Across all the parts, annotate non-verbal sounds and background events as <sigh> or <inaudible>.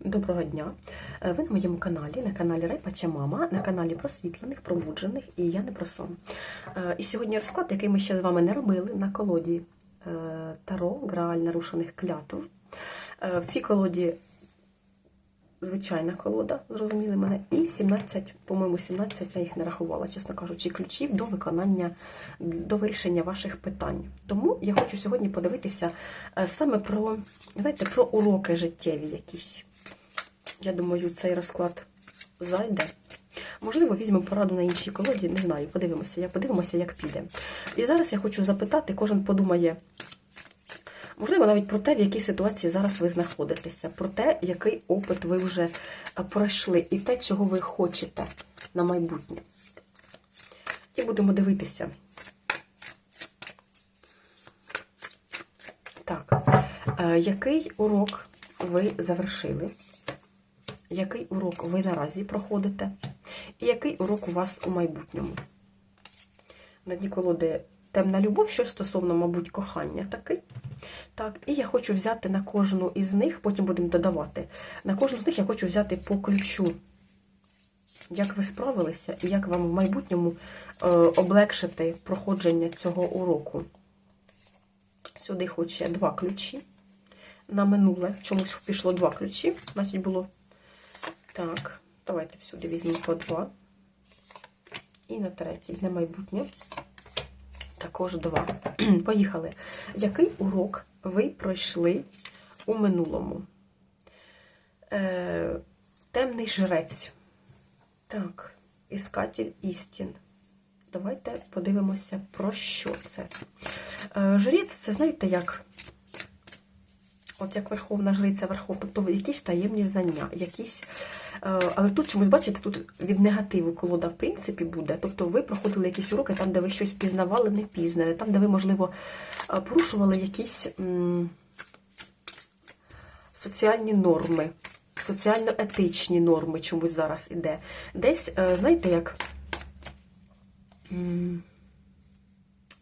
Доброго дня! Е, Ви на моєму каналі, на каналі Райпача Мама, на каналі просвітлених, пробуджених і я не про сон. Е, І сьогодні розклад, який ми ще з вами не робили на колоді е, Таро, Грааль нарушених клятв. В цій колоді звичайна колода, зрозуміли мене, і 17, по-моєму, 17, я їх не рахувала, чесно кажучи, ключів до виконання, до вирішення ваших питань. Тому я хочу сьогодні подивитися саме про, знаєте, про уроки життєві якісь. Я думаю, цей розклад зайде. Можливо, візьмемо пораду на іншій колоді, не знаю, подивимося, як подивимося, як піде. І зараз я хочу запитати, кожен подумає, можливо, навіть про те, в якій ситуації зараз ви знаходитеся, про те, який опит ви вже пройшли, і те, чого ви хочете на майбутнє. І будемо дивитися. Так, е, який урок ви завершили? Який урок ви наразі проходите? І який урок у вас у майбутньому? На дні колоди темна любов, щось стосовно, мабуть, кохання такий. Так, і я хочу взяти на кожну із них, потім будемо додавати. На кожну з них я хочу взяти по ключу. Як ви справилися і як вам в майбутньому е, облегшити проходження цього уроку? Сюди хоче два ключі. На минуле чомусь пішло два ключі. Значить, було. Так, давайте всюди візьмемо по два. І на третій, на майбутнє. Також два. <clears throat> Поїхали. Який урок ви пройшли у минулому? Е, Темний жрець. Так, іскатель істин. Давайте подивимося, про що це. Е, Жрець, це знаєте, як от як Верховна Жриця Верхов, тобто якісь таємні знання, якісь. е, Але тут чомусь, бачите, тут від негативу колода, в принципі, буде. Тобто ви проходили якісь уроки там, де ви щось пізнавали, не пізнане, там, де ви, можливо, е, порушували якісь соціальні норми, соціально-етичні норми чомусь зараз іде. Десь, е, знаєте, як.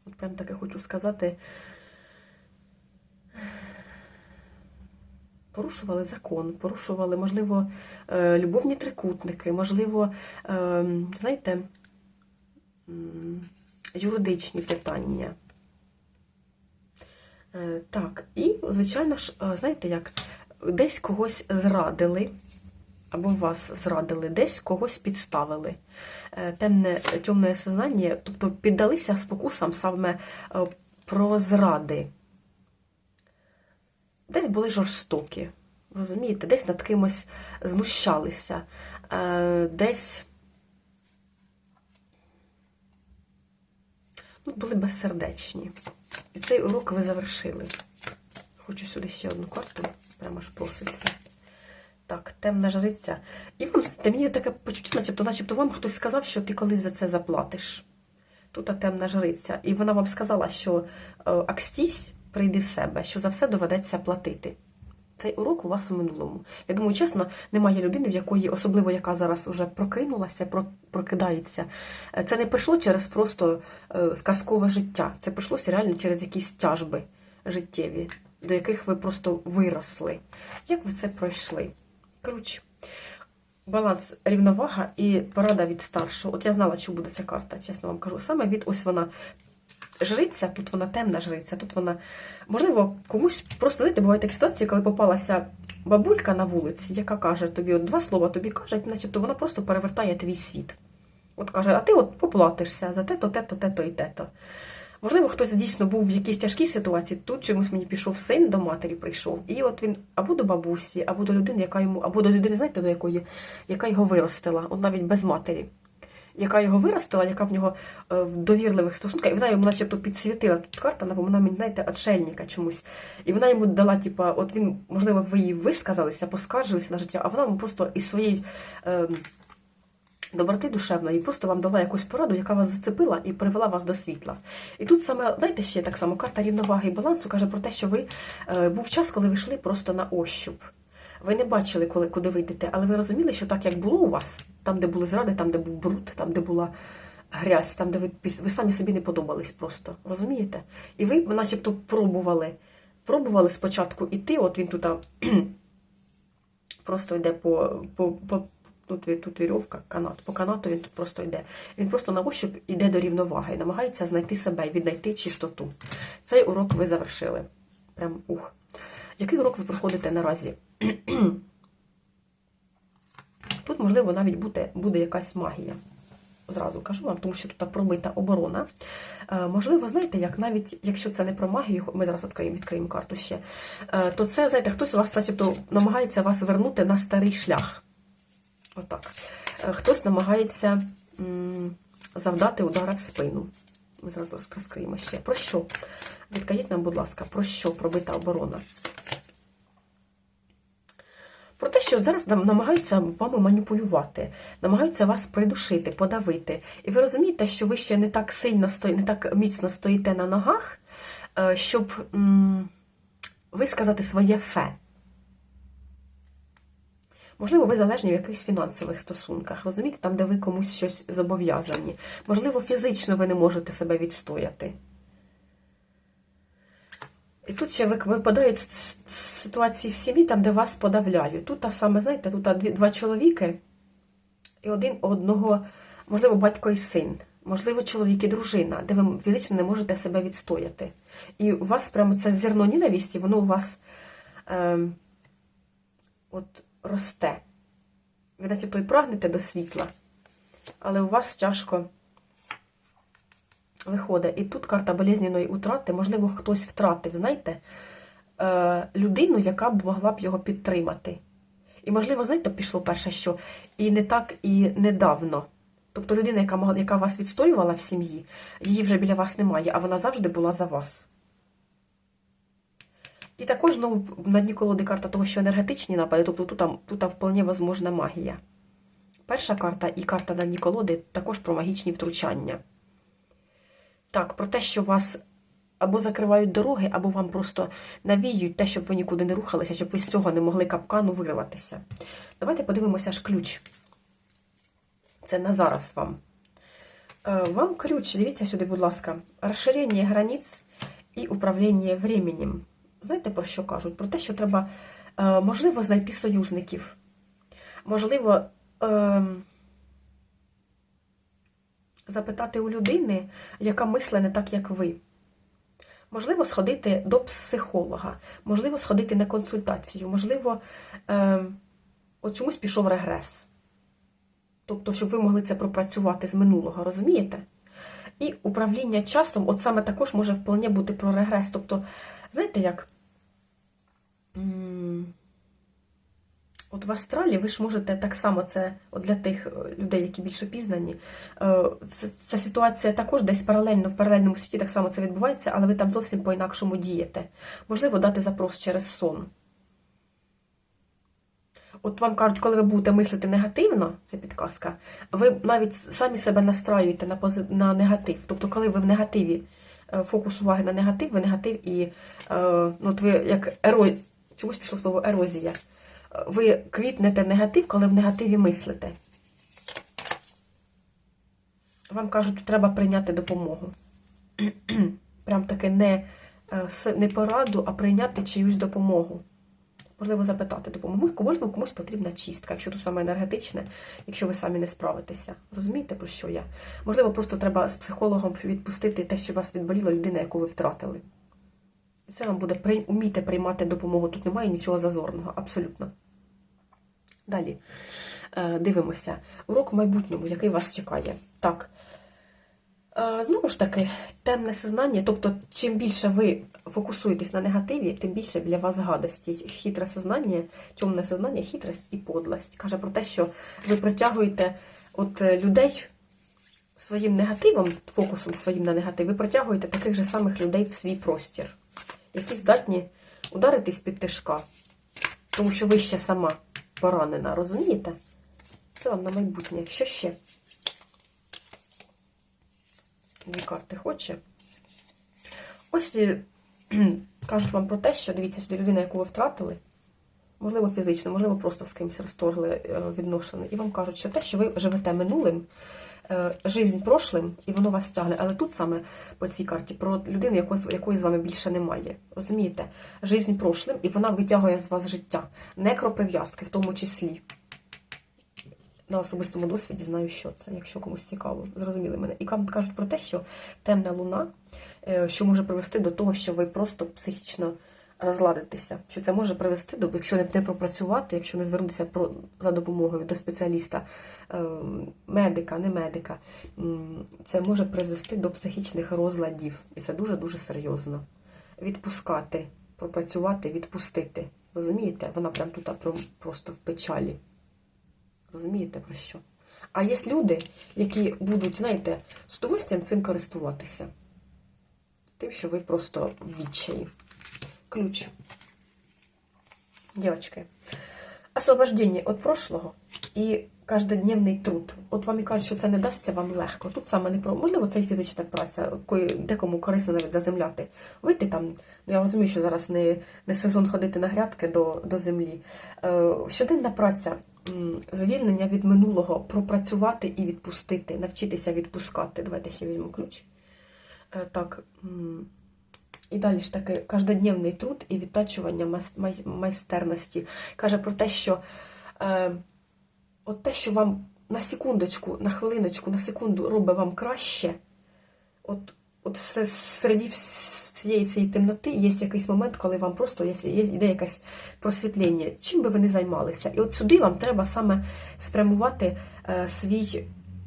От прям таке хочу сказати. Порушували закон, порушували, можливо, е, любовні трикутники, можливо, е, знаєте, юридичні питання. Е, Так, і, звичайно ж, знаєте, як десь когось зрадили, або вас зрадили, десь когось підставили. Темне, темне сознання, тобто піддалися спокусам саме про зради. Десь були жорстокі, розумієте? Десь над кимось знущалися, е, десь ну, були безсердечні. І цей урок ви завершили. Хочу сюди ще одну карту, прямо аж проситься. Так, темна жриця. І вам, знаєте, мені таке почуття, начебто, начебто вам хтось сказав, що ти колись за це заплатиш. Тут темна жриця. І вона вам сказала, що е, Акстісь прийде в себе, що за все доведеться платити. Цей урок у вас у минулому. Я думаю, чесно, немає людини, в якої, особливо яка зараз вже прокинулася, прокидається. Е, Це не прийшло через просто е, сказкове життя. Це прийшлося реально через якісь тяжби життєві, до яких ви просто виросли. Як ви це пройшли? Коротше, баланс, рівновага і порада від старшого. От я знала, що буде ця карта, чесно вам кажу. Саме від ось вона жриця, тут вона темна жриця, тут вона. Можливо, комусь просто знаєте, бувають такі ситуації, коли попалася бабулька на вулиці, яка каже тобі, от два слова тобі кажуть, начебто вона просто перевертає твій світ. От каже, а ти от поплатишся за те-то, те-то, те-то і те-то. Можливо, хтось дійсно був в якійсь тяжкій ситуації, тут чомусь мені пішов син до матері прийшов, і от він або до бабусі, або до людини, яка йому, або до людини, знаєте, до якої, яка його виростила, от навіть без матері, яка його виростила, яка в нього е, в довірливих стосунках, і вона йому начебто підсвітила тут карта, напоминає мені, знаєте, отшельника чомусь. І вона йому дала, типа, от він, можливо, ви їй висказалися, поскаржилися на життя, а вона йому просто із своєї. Е, доброти душевної, просто вам дала якусь пораду, яка вас зацепила і привела вас до світла. І тут саме, знаєте, ще так само карта рівноваги і балансу каже про те, що ви е, був час, коли ви йшли просто на ощуп. Ви не бачили, коли куди ви йдете, але ви розуміли, що так як було у вас, там, де були зради, там, де був бруд, там, де була грязь, там, де ви, ви самі собі не подобались просто. Розумієте? І ви, начебто, пробували, пробували спочатку іти, от він тут. <clears throat> просто йде по, по, по тут, тут вірьовка, канат. По канату він тут просто йде. Він просто на ощуп йде до рівноваги, намагається знайти себе, віднайти чистоту. Цей урок ви завершили. Прям ух. Який урок ви проходите наразі? Тут, можливо, навіть буде, буде якась магія. Зразу кажу вам, тому що тут пробита оборона. Е, можливо, знаєте, як навіть якщо це не про магію, ми зараз відкриємо, відкриємо карту ще, е, то це, знаєте, хтось вас, начебто, намагається вас вернути на старий шлях. Отак. Е, Хтось намагається завдати удара в спину. Ми зразу розкриємо ще. Про що? Відкажіть нам, будь ласка, про що пробита оборона? Про те, що зараз намагаються вами маніпулювати, намагаються вас придушити, подавити. І ви розумієте, що ви ще не так сильно стої, не так міцно стоїте на ногах, е, щоб висказати своє фе. Можливо, ви залежні в якихось фінансових стосунках, розумієте, там, де ви комусь щось зобов'язані. Можливо, фізично ви не можете себе відстояти. І тут ще випадають ситуації в сім'ї, там, де вас подавляють. Тут та саме, знаєте, тут два чоловіки, і один одного, можливо, батько і син, можливо, чоловік і дружина, де ви фізично не можете себе відстояти. І у вас прямо це зерно ненависті, воно у вас ем, от росте. Ви начебто і прагнете до світла, але у вас тяжко виходить. І тут карта болезненої утрати, можливо, хтось втратив, знаєте, е, людину, яка б могла б його підтримати. І, можливо, знаєте, пішло перше, що і не так, і недавно. Тобто людина, яка, яка вас відстоювала в сім'ї, її вже біля вас немає, а вона завжди була за вас. І також знову на дні колоди карта того, що енергетичні напади, тобто тут, тут вполне возможна магія. Перша карта і карта на дні колоди також про магічні втручання. Так, про те, що вас або закривають дороги, або вам просто навіюють те, щоб ви нікуди не рухалися, щоб ви з цього не могли капкану вирватися. Давайте подивимося ж ключ. Це на зараз вам. Е, Вам ключ, дивіться сюди, будь ласка, розширення границь і управління временем. Знаєте, про що кажуть? Про те, що треба, е, можливо, знайти союзників. Можливо, ем, запитати у людини, яка мисле не так, як ви. Можливо, сходити до психолога, можливо, сходити на консультацію, можливо, е, от чомусь пішов регрес. Тобто, щоб ви могли це пропрацювати з минулого, розумієте? І управління часом, от саме також може вполне бути про регрес. Тобто, знаєте, як? От в астралі ви ж можете так само це от для тих е, людей, які більше пізнані. е, Ця ситуація також десь паралельно в паралельному світі так само це відбувається, але ви там зовсім по-інакшому дієте. Можливо, дати запрос через сон. От вам кажуть, коли ви будете мислити негативно, це підказка, ви навіть самі себе настраюєте на, пози... на негатив. Тобто, коли ви в негативі, е, фокус уваги на негатив, ви негатив і е, ну, от ви як еро... чомусь пішло слово ерозія. Ви квітнете негатив, коли в негативі мислите. Вам кажуть, що треба прийняти допомогу. <clears throat> Прям таки не, е, не пораду, а прийняти чиюсь допомогу. Можливо, запитати допомогу. Можливо, комусь потрібна чистка, якщо тут саме енергетичне, якщо ви самі не справитеся. Розумієте, про що я? Можливо, просто треба з психологом відпустити те, що вас відболіло, людина, яку ви втратили. І це вам буде уміти приймати допомогу. Тут немає нічого зазорного, абсолютно. Далі Е, дивимося. Урок в майбутньому, який вас чекає. Так. Е, Знову ж таки, темне сознання, тобто, чим більше ви фокусуєтесь на негативі, тим більше для вас гадості. Хитре сознання, темне сознання, хитрость і подлость. Каже про те, що ви притягуєте от е, людей своїм негативом, фокусом своїм на негатив, ви притягуєте таких же самих людей в свій простір, які здатні ударитись під тишка. Тому що ви ще сама поранена, розумієте? Це вам на майбутнє. Що ще? Дві карти хоче. Ось е, <clears throat> кажуть вам про те, що дивіться сюди людина, яку ви втратили, можливо, фізично, можливо, просто з кимось розторгли е, відношення. І вам кажуть, що те, що ви живете минулим, жизнь прошлим, і воно вас тягне. Але тут саме по цій карті про людину, якої, якої з вами більше немає. Розумієте? Жизнь прошлим, і вона витягує з вас життя. Некроприв'язки в тому числі. На особистому досвіді знаю, що це, якщо комусь цікаво. Зрозуміли мене. І кажуть про те, що темна луна, е, що може привести до того, що ви просто психічно розладитеся. Що це може привести до, якщо не, не пропрацювати, якщо не звернутися про, за допомогою до спеціаліста, е, медика, не медика, це може призвести до психічних розладів. І це дуже-дуже серйозно. Відпускати, пропрацювати, відпустити. Розумієте? Вона прям тут просто в печалі. Розумієте про що? А є люди, які будуть, знаєте, з удовольствием цим користуватися. Тим, що ви просто в відчаї. Ключ. Девочки. Освобождение від прошлого і каждодневний труд. От вам і кажуть, що це не дасться вам легко. Тут саме не про можливо, це і фізична праця, декому корисно навіть заземляти. Вийти там, ну я розумію, що зараз не, не сезон ходити на грядки до, до землі. Е, щоденна праця, звільнення від минулого, пропрацювати і відпустити, навчитися відпускати. Давайте ще візьму ключ. Е, так. І далі ж таки каждодневний труд і відтачування майстерності. Каже про те, що е, от те, що вам на секундочку, на хвилиночку, на секунду робить вам краще, от, от серед всієї цієї темноти є якийсь момент, коли вам просто є, є йде якесь просвітлення, чим би ви не займалися. І от сюди вам треба саме спрямувати е, свій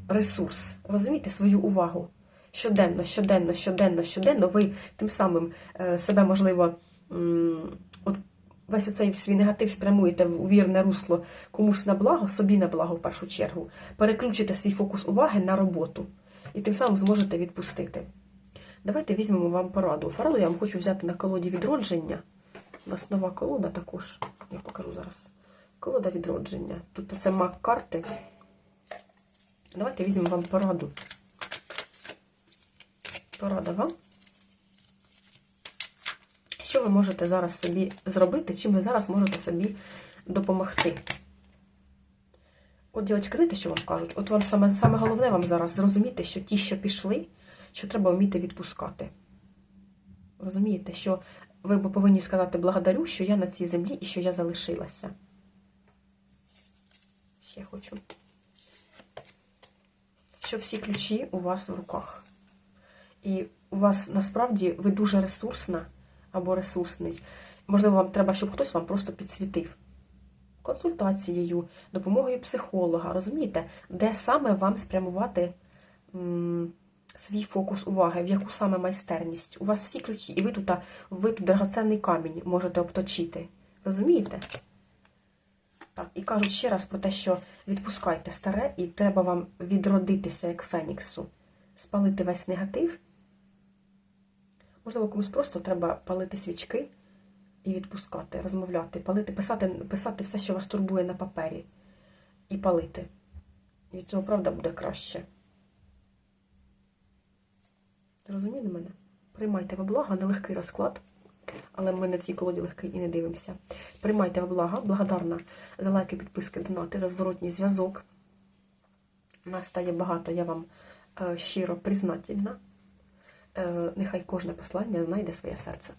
ресурс, розумієте, свою увагу. Щоденно, щоденно, щоденно, щоденно ви тим самим е, себе, можливо, от весь цей свій негатив спрямуєте у вірне русло комусь на благо, собі на благо в першу чергу. Переключите свій фокус уваги на роботу і тим самим зможете відпустити. Давайте візьмемо вам пораду. Пораду я вам хочу взяти на колоді відродження. У нас нова колода також. Я покажу зараз. Колода відродження. Тут це мак карти. Давайте візьмемо вам пораду. Порада вам. Що ви можете зараз собі зробити, чим ви зараз можете собі допомогти? От, дівчатка, знаєте, що вам кажуть? От вам саме, саме головне вам зараз зрозуміти, що ті, що пішли, що треба вміти відпускати. Розумієте, що ви повинні сказати благодарю, що я на цій землі і що я залишилася. Ще хочу. Що всі ключі у вас в руках. І у вас насправді ви дуже ресурсна або ресурсний. Можливо, вам треба, щоб хтось вам просто підсвітив. Консультацією, допомогою психолога, розумієте, де саме вам спрямувати м, свій фокус уваги, в яку саме майстерність. У вас всі ключі, і ви тут, ви тут драгоценний камінь можете обточити. Розумієте? Так, і кажуть ще раз про те, що відпускайте старе, і треба вам відродитися як Феніксу, спалити весь негатив. Можливо, комусь просто треба палити свічки і відпускати, розмовляти, палити, писати, писати все, що вас турбує на папері, і палити. І від цього правда буде краще. Зрозуміли мене? Приймайте во благо, нелегкий розклад, але ми на цій колоді легкий і не дивимося. Приймайте во благо, благодарна за лайки, підписки, донати, за зворотній зв'язок. Нас стає багато, я вам е, щиро признательна. Е, нехай кожне послання знайде своє серце.